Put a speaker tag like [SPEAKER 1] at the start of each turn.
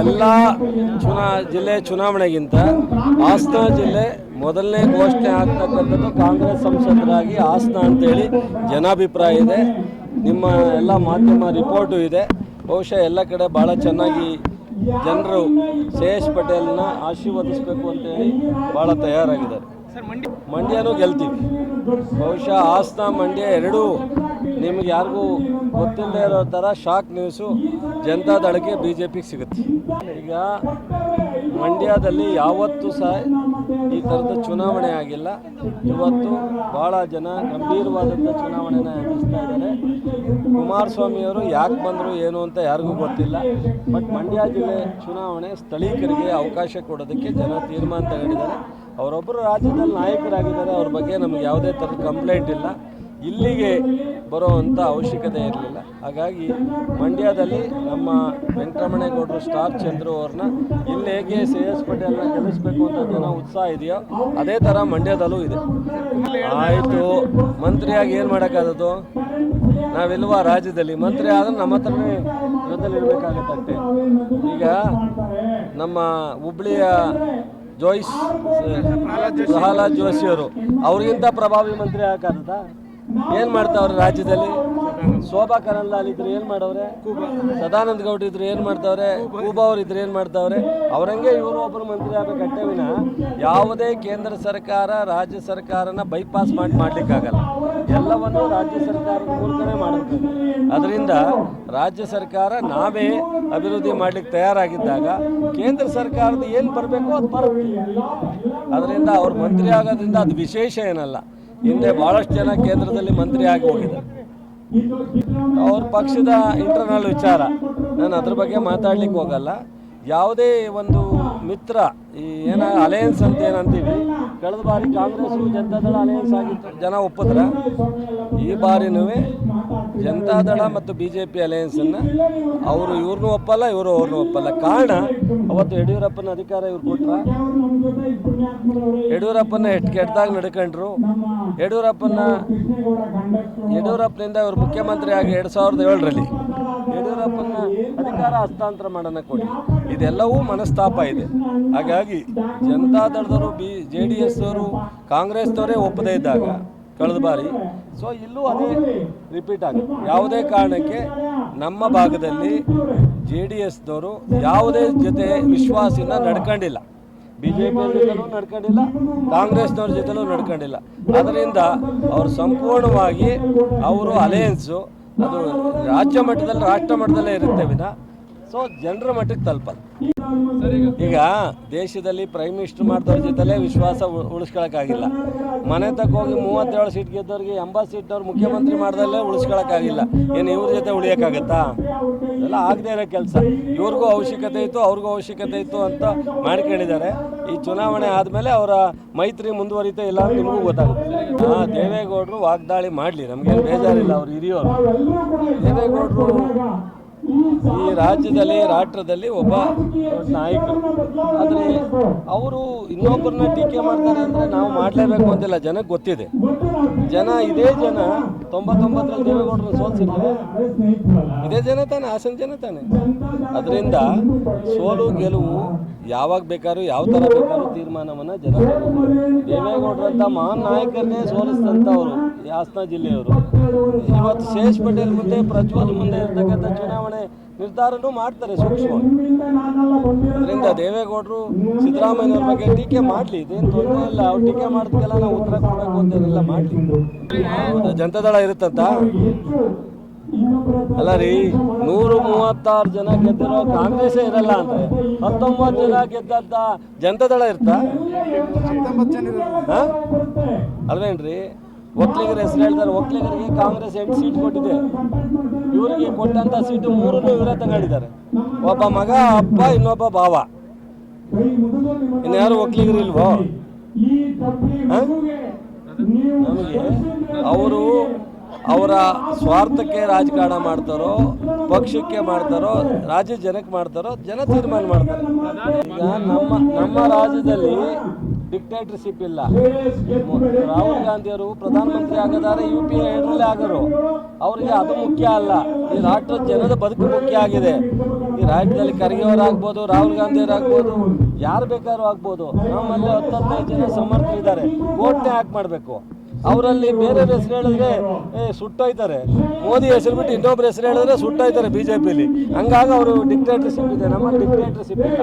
[SPEAKER 1] ಎಲ್ಲ ಚುನಾ ಜಿಲ್ಲೆ ಚುನಾವಣೆಗಿಂತ ಹಾಸನ ಜಿಲ್ಲೆ ಮೊದಲನೇ ಘೋಷಣೆ ಆಗ್ತಕ್ಕಂಥದ್ದು ಕಾಂಗ್ರೆಸ್ ಸಂಸದರಾಗಿ ಹಾಸನ ಅಂತೇಳಿ ಜನಾಭಿಪ್ರಾಯ ಇದೆ. ನಿಮ್ಮ ಎಲ್ಲ ಮಾಧ್ಯಮ ರಿಪೋರ್ಟು ಇದೆ. ಬಹುಶಃ ಎಲ್ಲ ಕಡೆ ಭಾಳ ಚೆನ್ನಾಗಿ ಜನರು ಶೇಷ್ ಪಟೇಲ್ನ ಆಶೀರ್ವದಿಸಬೇಕು ಅಂತೇಳಿ ಭಾಳ ತಯಾರಾಗಿದ್ದಾರೆ. ಮಂಡ್ಯನೂ ಗೆಲ್ತೀವಿ. ಬಹುಶಃ ಹಾಸನ ಮಂಡ್ಯ ಎರಡೂ ನಿಮ್ಗೆ ಯಾರಿಗೂ ಗೊತ್ತಿಲ್ಲದೆ ಇರೋ ಥರ ಶಾಕ್ ನ್ಯೂಸು ಜನತಾದಳಕ್ಕೆ ಬಿ ಜೆ ಪಿಗೆ ಸಿಗುತ್ತೆ. ಈಗ ಮಂಡ್ಯದಲ್ಲಿ ಯಾವತ್ತೂ ಸಹ ಈ ಥರದ ಚುನಾವಣೆ ಆಗಿಲ್ಲ. ಇವತ್ತು ಭಾಳ ಜನ ಗಂಭೀರವಾದಂಥ ಚುನಾವಣೆನ ಎದುರಿಸ್ತಾ ಇದ್ದಾರೆ. ಕುಮಾರಸ್ವಾಮಿಯವರು ಯಾಕೆ ಬಂದರು ಏನು ಅಂತ ಯಾರಿಗೂ ಗೊತ್ತಿಲ್ಲ. ಬಟ್ ಮಂಡ್ಯ ಜಿಲ್ಲೆ ಚುನಾವಣೆ ಸ್ಥಳೀಕರಿಗೆ ಅವಕಾಶ ಕೊಡೋದಕ್ಕೆ ಜನ ತೀರ್ಮಾನ ತಗೊಂಡಿದ್ದಾರೆ ಅವರೊಬ್ಬರು ರಾಜ್ಯದಲ್ಲಿ ನಾಯಕರಾಗಿದ್ದಾರೆ. ಅವ್ರ ಬಗ್ಗೆ ನಮಗೆ ಯಾವುದೇ ಥರದ ಕಂಪ್ಲೇಂಟ್ ಇಲ್ಲ. ಇಲ್ಲಿಗೆ ಬರೋವಂಥ ಅವಶ್ಯಕತೆ ಇರಲಿಲ್ಲ. ಹಾಗಾಗಿ ಮಂಡ್ಯದಲ್ಲಿ ನಮ್ಮ ವೆಂಕಟರಮಣೇಗೌಡರು ಸ್ಟಾರ್ ಚಂದ್ರು ಅವ್ರನ್ನ ಇಲ್ಲಿ ಹೇಗೆ ಸಿ ಎಸ್ ಪಟೇಲ್ನ ಗೆಲ್ಲಿಸ್ಬೇಕು ಅಂತ ಜನ ಉತ್ಸಾಹ ಇದೆಯೋ ಅದೇ ಥರ ಮಂಡ್ಯದಲ್ಲೂ ಇದೆ. ಆಯಿತು, ಮಂತ್ರಿಯಾಗಿ ಏನು ಮಾಡೋಕ್ಕಾದದು ನಾವಿಲ್ವಾ ರಾಜ್ಯದಲ್ಲಿ? ಮಂತ್ರಿ ಆದರೆ ನಮ್ಮ ಹತ್ರನೇ ಜೊತೆಲಿ ಈಗ ನಮ್ಮ ಹುಬ್ಳಿಯ ಜೋಯ್ಸ್, ಪ್ರಹ್ಲಾದ್ ಜೋಶಿಯವರು ಅವ್ರಿಗಿಂತ ಪ್ರಭಾವಿ ಮಂತ್ರಿ ಆಗಕ್ಕಾಗತ್ತಾ? ಏನು ಮಾಡ್ತಾವ್ರೆ ರಾಜ್ಯದಲ್ಲಿ? ಶೋಭಾ ಕರಂದ್ಲಾಲ್ ಇದ್ರೆ ಏನು ಮಾಡವ್ರೆ? ಸದಾನಂದ ಗೌಡ ಇದ್ರೆ ಏನು ಮಾಡ್ತಾವ್ರೆ? ಕೂಬಾ ಅವ್ರ ಇದ್ರೆ ಏನು ಮಾಡ್ತಾವ್ರೆ? ಅವ್ರಂಗೆ ಇವರು ಒಬ್ಬರು ಮಂತ್ರಿ ಆಗಬೇಕಟ್ಟೆ ವಿನ ಯಾವುದೇ ಕೇಂದ್ರ ಸರ್ಕಾರ, ರಾಜ್ಯ ಸರ್ಕಾರನ ಬೈಪಾಸ್ ಮಾಡಿ ಮಾಡ್ಲಿಕ್ಕಾಗಲ್ಲ. ಎಲ್ಲವನ್ನು ರಾಜ್ಯ ಸರ್ಕಾರ ಮೂಲಕನೇ ಮಾಡಬೇಕು. ಅದರಿಂದ ರಾಜ್ಯ ಸರ್ಕಾರ ನಾವೇ ಅಭಿವೃದ್ಧಿ ಮಾಡ್ಲಿಕ್ಕೆ ತಯಾರಾಗಿದ್ದಾಗ ಕೇಂದ್ರ ಸರ್ಕಾರದ ಏನು ಬರಬೇಕು ಅದು ಬರುತ್ತೆ. ಅದರಿಂದ ಅವ್ರ ಮಂತ್ರಿ ಆಗೋದ್ರಿಂದ ಅದು ವಿಶೇಷ ಏನಲ್ಲ. ಹಿಂದೆ ಭಾಳಷ್ಟು ಜನ ಕೇಂದ್ರದಲ್ಲಿ ಮಂತ್ರಿ ಆಗಿ ಹೋಗಿದ್ದಾರೆ. ಅವ್ರ ಪಕ್ಷದ ಇಂಟರ್ನಲ್ ವಿಚಾರ. ನಾನು ಅದ್ರ ಬಗ್ಗೆ ಮಾತಾಡ್ಲಿಕ್ಕೆ ಹೋಗಲ್ಲ. ಯಾವುದೇ ಒಂದು ಮಿತ್ರ, ಈ ಏನ ಅಲಯನ್ಸ್ ಅಂತ ಏನಂತೀವಿ ಕಳೆದ ಬಾರಿ ಕಾಂಗ್ರೆಸ್ ಜನತಾದಳ ಅಲಯನ್ಸ್ ಆಗಿತ್ತು, ಜನ ಒಪ್ಪಿದ್ರೆ. ಈ ಬಾರಿನೂ ಜನತಾದಳ ಮತ್ತು ಬಿ ಜೆ ಪಿ ಅಲಯನ್ಸನ್ನು ಅವರು ಇವ್ರನ್ನೂ ಒಪ್ಪಲ್ಲ, ಇವರು ಅವ್ರನ್ನೂ ಒಪ್ಪಲ್ಲ. ಕಾರಣ, ಅವತ್ತು ಯಡಿಯೂರಪ್ಪನ ಅಧಿಕಾರ ಇವ್ರು ಕೊಟ್ರ. ಯಡಿಯೂರಪ್ಪನ ಎಷ್ಟು ಕೆಟ್ಟದಾಗ ನಡ್ಕೊಂಡ್ರು. ಯಡಿಯೂರಪ್ಪನ, ಯಡಿಯೂರಪ್ಪನಿಂದ ಇವರು ಮುಖ್ಯಮಂತ್ರಿ ಆಗಿ ಎರಡು ಸಾವಿರದ ಏಳರಲ್ಲಿ. ಅಧಿಕಾರ ಹಸ್ತಾಂತರ ಮಾಡೋಣ ಕೊಡಿ. ಇದೆಲ್ಲವೂ ಮನಸ್ತಾಪ ಇದೆ. ಹಾಗಾಗಿ ಜನತಾದಳದವರು ಬಿ, ಜೆ ಡಿ ಎಸ್ ಅವರು, ಕಾಂಗ್ರೆಸ್ನವರೇ ಒಪ್ಪದೇ ಇದ್ದಾಗ ಕಳೆದ ಬಾರಿ, ಸೊ ಇಲ್ಲೂ ಅದೇ ರಿಪೀಟ್ ಆಗುತ್ತೆ. ಯಾವುದೇ ಕಾರಣಕ್ಕೆ ನಮ್ಮ ಭಾಗದಲ್ಲಿ ಜೆ ಡಿ ಎಸ್ನವರು ಯಾವುದೇ ಜೊತೆ ವಿಶ್ವಾಸಿನ ನಡ್ಕೊಂಡಿಲ್ಲ. B J ಪಿಯವ್ರ ನಡ್ಕೊಂಡಿಲ್ಲ, ಕಾಂಗ್ರೆಸ್ನವ್ರ ಜೊತೆಲೂ ನಡ್ಕೊಂಡಿಲ್ಲ. ಅದರಿಂದ ಅವರು ಸಂಪೂರ್ಣವಾಗಿ ಅವರು ಅಲಯನ್ಸು ಅದು ರಾಜ್ಯ ಮಟ್ಟದಲ್ಲಿ, ರಾಷ್ಟ್ರ ಮಟ್ಟದಲ್ಲೇ ಇರುತ್ತೆ ವಿನ. ಸೊ ಜನರ ಮಟ್ಟಕ್ಕೆ ತಲುಪಲ್ಲ. ಈಗ ದೇಶದಲ್ಲಿ ಪ್ರೈಮ್ ಮಿನಿಸ್ಟರ್ ಮಾಡ್ದವ್ರ ಜೊತೆಲೇ ವಿಶ್ವಾಸ ಉಳಿಸ್ಕೊಳಕ್ಕಾಗಿಲ್ಲ. ಮನೆ ತಕ್ಕ ಹೋಗಿ ಮೂವತ್ತೇಳು ಸೀಟ್ ಗೆದ್ದವ್ರಿಗೆ ಎಂಬತ್ತು ಸೀಟ್ನವ್ರು ಮುಖ್ಯಮಂತ್ರಿ ಮಾಡ್ದಲ್ಲೇ ಉಳಿಸ್ಕೊಳಕ್ಕಾಗಿಲ್ಲ. ಏನು ಇವ್ರ ಜೊತೆ ಉಳಿಯೋಕ್ಕಾಗತ್ತಾ? ಎಲ್ಲ ಆಗದೇ ಇರೋ ಕೆಲಸ. ಇವ್ರಿಗೂ ಅವಶ್ಯಕತೆ ಇತ್ತು, ಅವ್ರಿಗೂ ಅವಶ್ಯಕತೆ ಇತ್ತು ಅಂತ ಮಾಡ್ಕೊಂಡಿದ್ದಾರೆ. ಈ ಚುನಾವಣೆ ಆದಮೇಲೆ ಅವರ ಮೈತ್ರಿ ಮುಂದುವರಿತಾ ಇಲ್ಲ ಅಂತ ನಿಮಗೂ ಗೊತ್ತಾಗುತ್ತೆ. ಹಾಂ ದೇವೇಗೌಡರು ವಾಗ್ದಾಳಿ ಮಾಡಲಿ, ನಮಗೇನು ಬೇಜಾರಿಲ್ಲ, ಅವ್ರು ಹಿರಿಯೋರು ದೇವೇಗೌಡರು ಈ ರಾಜ್ಯದಲ್ಲಿ, ರಾಷ್ಟ್ರದಲ್ಲಿ ಒಬ್ಬ ನಾಯಕ ಆದರೆ ಅವರು ಇನ್ನೊಬ್ಬರನ್ನ ಟೀಕೆ ಮಾಡ್ತಾರೆ ಅಂದರೆ ನಾವು ಮಾಡಲೇಬೇಕು ಅಂತಿಲ್ಲ. ಜನಕ್ಕೆ ಗೊತ್ತಿದೆ. ಜನ ಇದೇ ಜನ ತೊಂಬತ್ತೊಂಬತ್ತರಲ್ಲಿ ದೇವೇಗೌಡರನ್ನ ಸೋಲ್ಸಿರ್ಲಿಲ್ಲ ಇದೇ ಜನ ತಾನೆ, ಹಾಸನ ಜನ ತಾನೆ. ಅದರಿಂದ ಸೋಲು, ಗೆಲುವು ಯಾವಾಗ ಬೇಕಾದ್ರೂ, ಯಾವ ಥರ ಬೇಕಾದ್ರೂ ತೀರ್ಮಾನವನ್ನು ಜನ. ದೇವೇಗೌಡರಂಥ ಮಹಾನ್ ನಾಯಕರನ್ನೇ ಸೋಲಿಸಿದಂಥವರು ಹಾಸನ ಜಿಲ್ಲೆಯವರು. ಇವತ್ತು ಶೇಷ್ ಪಟೇಲ್ ಮುಂದೆ, ಪ್ರಜ್ವಲ್ ಮುಂದೆ ಇರ್ತಕ್ಕಂಥ ನಿರ್ಧಾರನೂ ಮಾಡ್ತಾರೆ ಸೂಕ್ಷ್ಮ. ಅದರಿಂದ ದೇವೇಗೌಡರು ಸಿದ್ದರಾಮಯ್ಯವ್ರ ಬಗ್ಗೆ ಟೀಕೆ ಮಾಡಲಿ ಇದೇನು ತೊಂದರೆ ಇಲ್ಲ ಅವ್ರು ಟೀಕೆ ಮಾಡೋದಕ್ಕೆಲ್ಲ ನಾವು ಉತ್ತರ ಕೊಡಬೇಕು ಅಂತೇನಿಲ್ಲ ಮಾಡಲಿ. ಜನತಾದಳ ಇರುತ್ತಂತ? ಅಲ್ಲ ರೀ ನೂರು ಮೂವತ್ತಾರು ಜನ ಗೆದ್ದಿರೋ ಕಾಂಗ್ರೆಸ್ಸೇ ಇರಲ್ಲ ಅಂದ್ರೆ ಹತ್ತೊಂಬತ್ತು ಜನ ಗೆದ್ದಂತ ಜನತಾದಳ ಇರ್ತಾ? ಅಲ್ವೇನ್ರಿ? ಒಕ್ಕಲಿಗರ ಹೆಸರು ಹೇಳ್ತಾರೆ ಒಕ್ಕಲಿಗರಿಗೆ ಕಾಂಗ್ರೆಸ್ ಎಂಟು ಸೀಟ್ ಕೊಟ್ಟಿದೆ. ಇವರಿಗೆ ಕೊಟ್ಟಂತ ಸೀಟು ಮೂರನ್ನು ಇವರೇ ತಗೊಂಡಿದ್ದಾರೆ. ಒಬ್ಬ ಮಗ, ಅಪ್ಪ, ಇನ್ನೊಬ್ಬ ಭಾವ. ಇನ್ಯಾರು ಒಕ್ಕಲಿಗರಿಲ್ವೋ? ನಮಗೆ ಅವರು ಅವರ ಸ್ವಾರ್ಥಕ್ಕೆ ರಾಜಕಾರಣ ಮಾಡ್ತಾರೋ, ಪಕ್ಷಕ್ಕೆ ಮಾಡ್ತಾರೋ, ರಾಜ್ಯ ಜನಕ್ಕೆ ಮಾಡ್ತಾರೋ, ಜನ ತೀರ್ಮಾನ ಮಾಡ್ತಾರೆ. ಈಗ ನಮ್ಮ ನಮ್ಮ ರಾಜ್ಯದಲ್ಲಿ ಡಿಕ್ಟೇಟರ್ಶಿಪ್ ಇಲ್ಲ. ರಾಹುಲ್ ಗಾಂಧಿಯವರು ಪ್ರಧಾನಮಂತ್ರಿ ಆಗದಾರೆ ಯು ಪಿ ಎ ಇದರಲ್ಲೇ ಆಗರು. ಅವರಿಗೆ ಅದು ಮುಖ್ಯ ಅಲ್ಲ. ಈ ರಾಷ್ಟ್ರದ ಜನದ ಬದುಕು ಮುಖ್ಯ ಆಗಿದೆ. ಈ ರಾಜ್ಯದಲ್ಲಿ ಖರ್ಗೆ ಆಗ್ಬೋದು ರಾಹುಲ್ ಗಾಂಧಿಯವರಾಗ್ಬೋದು ಯಾರು ಬೇಕಾದ್ರೂ ಆಗ್ಬೋದು. ನಮ್ಮಲ್ಲಿ ಹತ್ತು ಹದಿನೈದು ಜನ ಸಮರ್ಥರಿದ್ದಾರೆ. ಓಟ್ನೇ ಹಾಕಿ ಮಾಡಬೇಕು. ಅವರಲ್ಲಿ ಬೇರೆ ಹೆಸರು ಹೇಳಿದ್ರೆ ಏ ಸುಟ್ಟೋಯ್ತಾರೆ. ಮೋದಿ ಹೆಸರು ಬಿಟ್ಟು ಇನ್ನೊಬ್ರು ಹೆಸರು ಹೇಳಿದ್ರೆ ಸುಟ್ಟೋಯ್ತಾರೆ ಬಿ ಜೆ ಪಿಲಿ ಹಂಗಾಗಿ ಅವರು ಡಿಕ್ಟೇಟರ್ಶಿಪ್ ಇದೆ. ನಮ್ಮ ಡಿಕ್ಟೇಟರ್ಶಿಪ್ ಇಲ್ಲ.